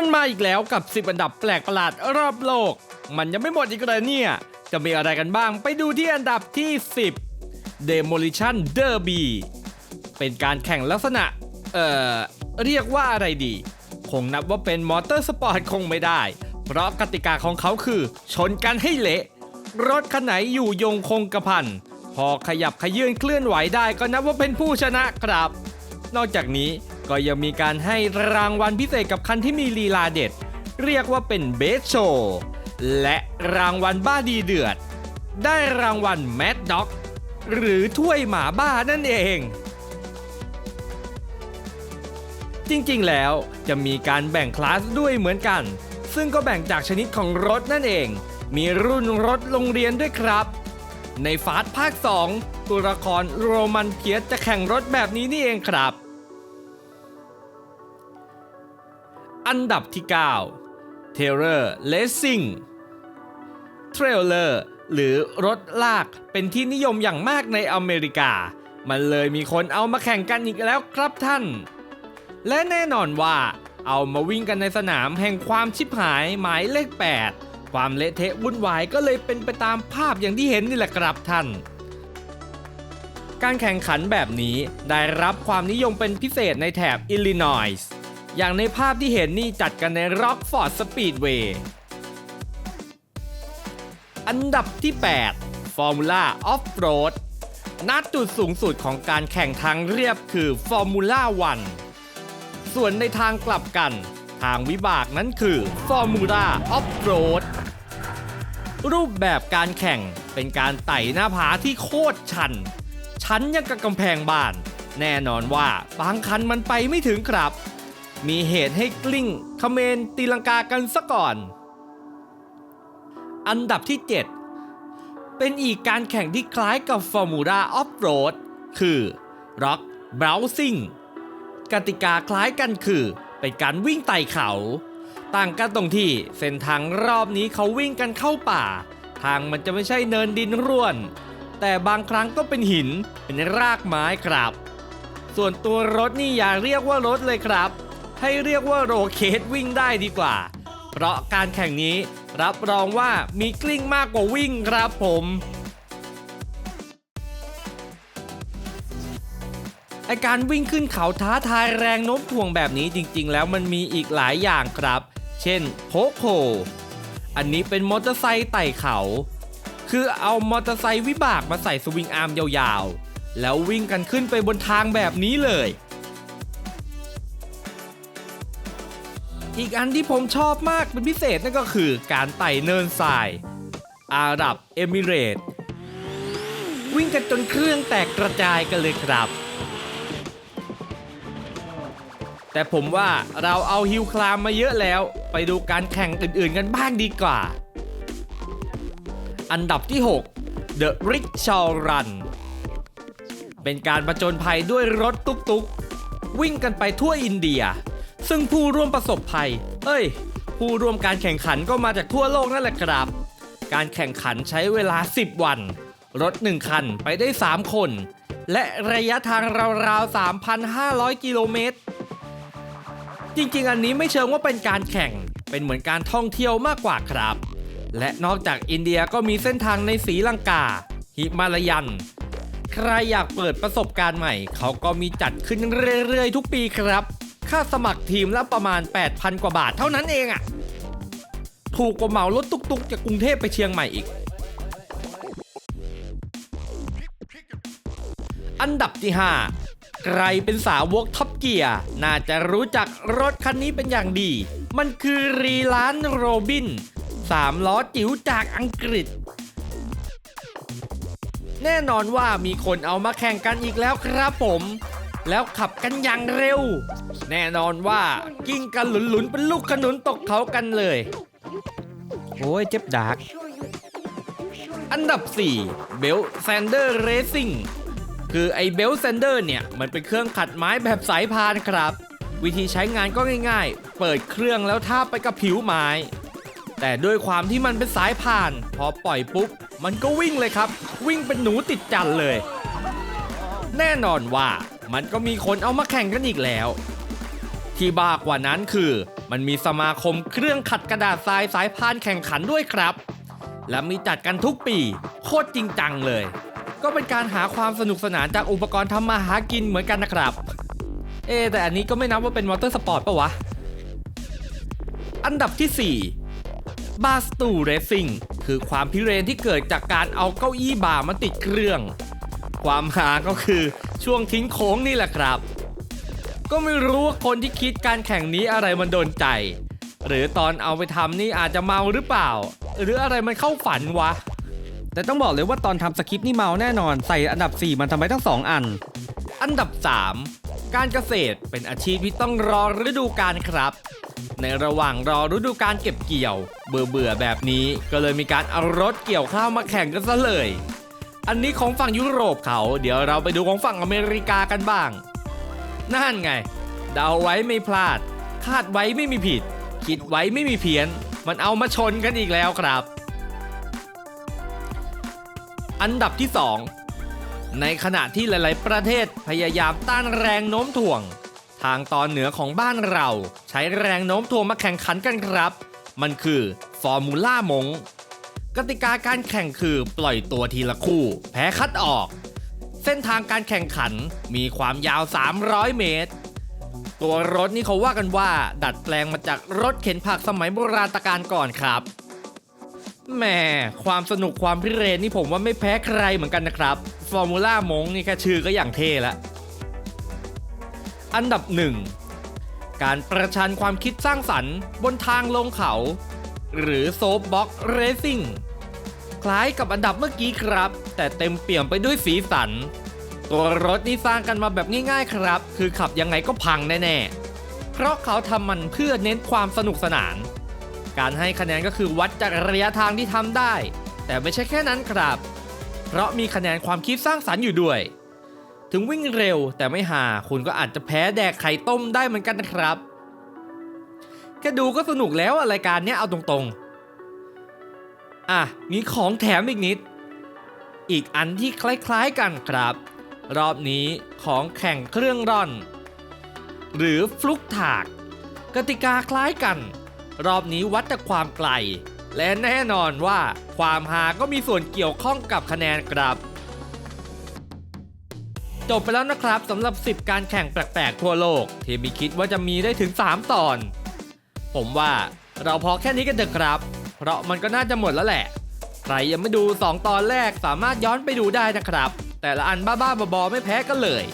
มันมาอีกแล้วกับ 10 อันดับแปลกประหลาดรอบโลก มันยังไม่หมดอีกเลยเนี่ย จะมีอะไรกันบ้างไปดูที่อันดับที่ 10 Demolition Derby เป็นการแข่งลักษณะ เอ่อ เรียกว่าอะไรดี คงนับว่าเป็นมอเตอร์สปอร์ตคงไม่ได้ เพราะกติกาของเขาคือ ชนกันให้เละ รถคันไหนอยู่ยงคงกระพัน พอขยับขยื่นเคลื่อนไหวได้ก็นับว่าเป็นผู้ชนะครับ นอกจากนี้ ก็ยังมีการให้รางวัลพิเศษกับคันที่มีลีลาเด็ด เรียกว่าเป็นเบสโชและรางวัลบ้าดีเดือด ได้รางวัลแมดด็อกหรือถ้วยหมาบ้านั่นเอง จริงๆแล้วจะมีการแบ่งคลาสด้วยเหมือนกัน ซึ่งก็แบ่งจากชนิดของรถนั่นเอง มีรุ่นรถโรงเรียนด้วยครับ ในฟาสต์ภาค 2 ตัวละครโรมันเพียสจะแข่งรถแบบนี้นี่เองครับ อันดับที่ 9 Terror Racing Trailer หรือรถลากเป็นที่นิยมอย่างมากในอเมริกา มันเลยมีคนเอามาแข่งกันอีกแล้วครับท่าน และแน่นอนว่าเอามาวิ่งกันในสนามแห่งความชิบหายหมายเลข 8 ความเละเทะวุ่นวายก็เลยเป็นไปตามภาพอย่างที่เห็นนี่แหละครับท่าน การแข่งขันแบบนี้ได้รับความนิยมเป็นพิเศษในแถบอิลลินอยส์ อย่างในภาพที่เห็นนี่จัดกันใน Rockford Speedway อันดับที่ 8 Formula Off-Road ณจุดสูงสุดของการแข่งทางเรียบคือ Formula 1 ส่วนในทางกลับกัน ทางวิบากนั้นคือ Formula Off-Road รูปแบบการแข่งเป็นการไต่หน้าผาที่โคตรชัน ชันยังกับกำแพงบ้าน แน่นอนว่าบางคันมันไปไม่ถึงครับ มีเหตุให้กลิ้งเขมรตีลังกากันซะก่อน อันดับที่ 7 เป็นอีกการแข่งที่คล้ายกับ Formula Off-Road คือ Rock Browsing กติกาคล้ายกันคือ เป็นการวิ่งไต่เขา ต่างกันตรงที่เส้นทางรอบนี้เขาวิ่งกันเข้าป่า ทางมันจะไม่ใช่เนินดินร่วน แต่บางครั้งก็เป็นหินเป็นรากไม้ครับ ส่วนตัวรถนี่อย่าเรียกว่ารถเลยครับ ให้เรียกว่าโรเคสวิ่งได้ดีกว่า เพราะการแข่งนี้รับรองว่ามีกลิ้งมากกว่าวิ่งครับผมไอการวิ่งขึ้นเขาท้าทายแรงโน้มถ่วงแบบนี้จริงๆ แล้วมันมีอีกหลายอย่างครับ เช่นโพโค อันนี้เป็นมอเตอร์ไซค์ไต่เขา คือเอามอเตอร์ไซค์วิบากมาใส่สวิงอาร์มยาวๆ แล้ววิ่งกันขึ้นไปบนทางแบบนี้เลย อีกอันที่ผมชอบมากเป็นพิเศษนั่นก็คือการไต่เนินทราย อาหรับเอมิเรตวิ่งกันจนเครื่องแตกกระจายกันเลยครับ แต่ผมว่าเราเอาฮิลคลามมาเยอะแล้ว ไปดูการแข่งอื่นๆกันบ้างดีกว่า อันดับที่ 6 The r i c h a w Run เป็นการประจนภัยด้วยรถตุกๆ วิ่งกันไปทั่วอินเดีย ซึ่งผู้ร่วมประสบภัย เอ้ย ผู้ร่วมการแข่งขันก็มาจากทั่วโลกนั่นแหละครับ การแข่งขันใช้เวลา 10 วัน รถ 1 คันไปได้ 3 คน และระยะทางราวๆ 3,500 กิโลเมตร จริงๆ อันนี้ไม่เชิงว่าเป็นการแข่ง เป็นเหมือนการท่องเที่ยวมากกว่าครับ และนอกจากอินเดียก็มีเส้นทางในศรีลังกา หิมาลายัน ใครอยากเปิดประสบการณ์ใหม่ เขาก็มีจัดขึ้นเรื่อยๆ ทุกปีครับ ค่าสมัครทีมละประมาณ 8,000 กว่าบาทเท่านั้นเองอะถูกกว่าเหมารถตุกๆ จากกรุงเทพไปเชียงใหม่อีก อันดับที่ 5 ใครเป็นสาวกท็อปเกียร์น่าจะรู้จักรถคันนี้เป็นอย่างดี มันคือรีลานโรบิน3ล้อจิ๋วจากอังกฤษ แน่นอนว่ามีคนเอามาแข่งกันอีกแล้วครับผม แล้วขับกันอย่างเร็ว แน่นอนว่ากิ้งกันหลุนๆเป็นลูกขนุนตกเขากันเลย โอ้ยเจ็บดักอันดับ 4 เบลแซนเดอร์เรซิ่งคือไอเบลแซนเดอร์เนี่ย มันเป็นเครื่องขัดไม้แบบสายพานครับ วิธีใช้งานก็ง่ายๆ เปิดเครื่องแล้วทาบไปกับผิวไม้ แต่ด้วยความที่มันเป็นสายพาน พอปล่อยปุ๊บ มันก็วิ่งเลยครับ วิ่งเป็นหนูติดจันเลย แน่นอนว่ามันก็มีคนเอามาแข่งกันอีกแล้ว ที่บ้ากว่านั้นคือ มันมีสมาคมเครื่องขัดกระดาษทรายสายพานแข่งขันด้วยครับ และมีจัดกันทุกปี โคตรจริงจังเลย ก็เป็นการหาความสนุกสนานจากอุปกรณ์ทำมาหากินเหมือนกันนะครับ เอแต่อันนี้ก็ไม่นับว่าเป็นมอเตอร์สปอร์ตปะวะ อันดับที่ 4 บาสตูเรซิ่งคือความพิเรนที่เกิดจากการเอาเก้าอี้บามาติดเครื่อง ความหาก็คือช่วงทิ้งโค้งนี่แหละครับ ก็ไม่รู้ว่าคนที่คิดการแข่งนี้อะไรมันโดนใจ หรือตอนเอาไปทำนี่อาจจะเมาหรือเปล่า หรืออะไรมันเข้าฝันวะ แต่ต้องบอกเลยว่าตอนทำสคริปต์นี่เมาแน่นอน ใส่อันดับ 4 มันทำไมทั้ง 2 อัน อันดับ 3 การเกษตรเป็นอาชีพที่ต้องรอฤดูกาลครับ ในระหว่างรอฤดูการเก็บเกี่ยว เบื่อเบื่อแบบนี้ก็เลยมีการเอารถเกี่ยวข้าวมาแข่งกันซะเลย อันนี้ของฝั่งยุโรปเขา เดี๋ยวเราไปดูของฝั่งอเมริกากันบ้าง นั่นไง เดาไว้ไม่พลาด คาดไว้ไม่มีผิด คิดไว้ไม่มีเพี้ยน มันเอามาชนกันอีกแล้วครับ อันดับที่ 2 ในขณะที่หลาย ๆ ประเทศพยายามต้านแรงโน้มถ่วง ทางตอนเหนือของบ้านเรา ใช้แรงโน้มถ่วงมาแข่งขันกันครับ มันคือฟอร์มูล่ามงกติกาการแข่งคือปล่อยตัวทีละคู่ แพ้คัดออก เส้นทางการแข่งขันมีความยาว 300 เมตร ตัวรถนี่เขาว่ากันว่า ดัดแปลงมาจากรถเข็นผักสมัยโบราณกาลก่อนครับแหมความสนุกความพิเรนนี่ผมว่าไม่แพ้ใครเหมือนกันนะครับ ฟอร์มูล่ามงนี่แค่ชื่อก็อย่างเท่ละ อันดับหนึ่งการประชันความคิดสร้างสรรค์บนทางลงเขา หรือโซฟบ็อกเรซิ่ง คล้ายกับอันดับเมื่อกี้ครับ แต่เต็มเปี่ยมไปด้วยสีสัน ตัวรถนี่สร้างกันมาแบบง่ายๆครับ คือขับยังไงก็พังแน่ๆ เพราะเขาทำมันเพื่อเน้นความสนุกสนาน การให้คะแนนก็คือวัดจากระยะทางที่ทำได้ แต่ไม่ใช่แค่นั้นครับ เพราะมีคะแนนความคิดสร้างสรรค์อยู่ด้วย ถึงวิ่งเร็วแต่ไม่หาคุณก็อาจจะแพ้แดกไข่ต้มได้เหมือนกันนะครับแค่ดูก็สนุกแล้วรายการเนี้ยเอาตรงๆ อะมีของแถมอีกนิด อีกอันที่คล้ายๆกันครับ รอบนี้ของแข่งเครื่องร่อน หรือฟลุกถาก กติกาคล้ายกัน รอบนี้วัดจากความไกล และแน่นอนว่าความหาก็มีส่วนเกี่ยวข้องกับคะแนนครับจบไปแล้วนะครับสำหรับ 10 การแข่งแปลกๆทั่วโลก ที่มีคิดว่าจะมีได้ถึง 3 ตอน ผมว่าเราพอแค่นี้กันเถอะครับ เพราะมันก็น่าจะหมดแล้วแหละ ใครยังไม่ดู 2 ตอนแรกสามารถย้อนไปดูได้นะครับ แต่ละอันบ้าๆบอๆไม่แพ้กันเลย